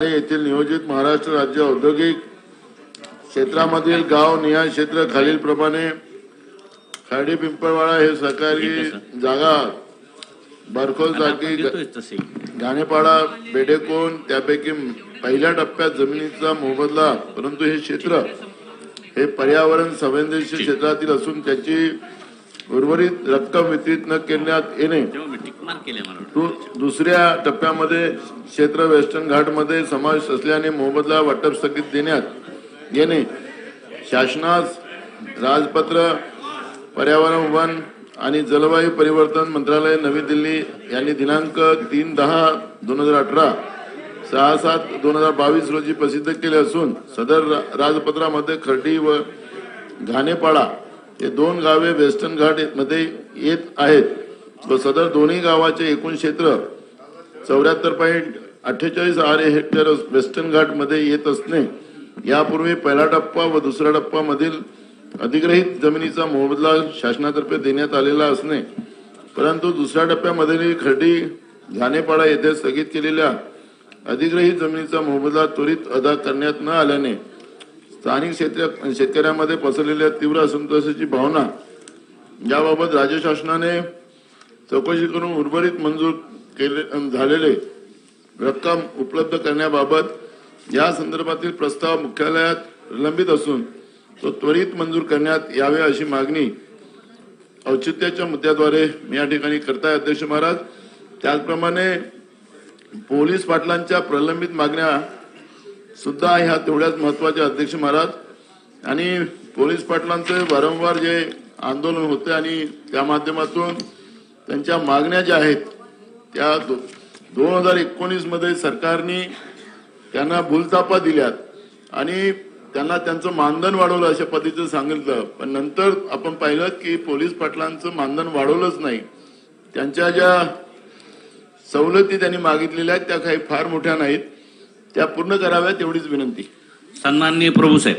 येथील नियोजित महाराष्ट्र राज्य औद्योगिक क्षेत्रामधील गाव निहाय क्षेत्र खालीलप्रमाणे खर्डी पिंपळवाडा हे सरकारी जागा बरखोल जागी देतोय तसे. घाणेपाडा बेडेकोन त्यापैकी पहिल्या टप्प्यात जमिनीचा मोबदला परंतु हे क्षेत्र हे पर्यावरण संवेदनशील क्षेत्रातील असून त्याची उर्वरित रक्कम वितरित न करण्यात येणे. दुसऱ्या टप्प्यामध्ये क्षेत्र वेस्टर्न घाटमध्ये समावेश असल्याने मोबदला वाटप स्थगित देण्यात येणे. शासनास राजपत्र पर्यावरण वन आणि जलवायू परिवर्तन मंत्रालय नवी दिल्ली यांनी दिनांक तीन दहा दोन हजार अठरा सहा सात दोन हजार बावीस रोजी प्रसिद्ध केले असून सदर राजपत्रामध्ये खर्डी व घाणेपाडा हे दोन गावे वेस्टर्न घाटमध्ये येत आहेत. व सदर दोन्ही गावाचे एकूण क्षेत्र चौऱ्याहत्तर पॉईंट अठ्ठेचाळीस आर हेक्टर वेस्टर्न घाटमध्ये येत असणे यापूर्वी पहिला टप्पा व दुसरा टप्पा मधील अधिग्रहित जमिनीचा मोबदला शासनातर्फे देण्यात आलेला असणे परंतु दुसऱ्या टप्प्यामध्ये खर्डी घाणेपाडा येथे स्थगित केलेल्या अधिग्रहित जमिनीचा मोबदला त्वरित अदा करण्यात न आल्याने स्थानिक क्षेत्र शेतकऱ्यांमध्ये पसरलेल्या तीव्र असंतोषाची भावना याबाबत राज्य शासनाने चौकशी करून उर्वरित मंजूर केले झालेले रक्कम उपलब्ध करण्याबाबत या संदर्भातील प्रस्ताव मुख्यालयात प्रलंबित असून तो त्वरित मंजूर करण्यात यावे अशी मागणी औचित्याच्या मुद्द्याद्वारे मी या ठिकाणी करताय अध्यक्ष महाराज. त्याचप्रमाणे पोलीस पाटलांच्या प्रलंबित मागण्या सुद्धा ह्या तेवढ्याच महत्त्वाच्या अध्यक्ष महाराज आणि पोलीस पाटलांचं वारंवार जे आंदोलन होते आणि त्या माध्यमातून त्यांच्या मागण्या ज्या आहेत त्या दोन हजार एकोणीसमध्ये सरकारने त्यांना भूलतापा दिल्यात आणि त्यांना त्यांचं मानधन वाढवलं अशा पद्धतीचं सांगितलं. पण नंतर आपण पाहिलं की पोलीस पाटलांचं मानधन वाढवलंच नाही. त्यांच्या ज्या सवलती त्यांनी मागितलेल्या आहेत त्या काही फार मोठ्या नाहीत. त्या पूर्ण कराव्यात एवढीच विनंती. सन्माननीय प्रभू साहेब.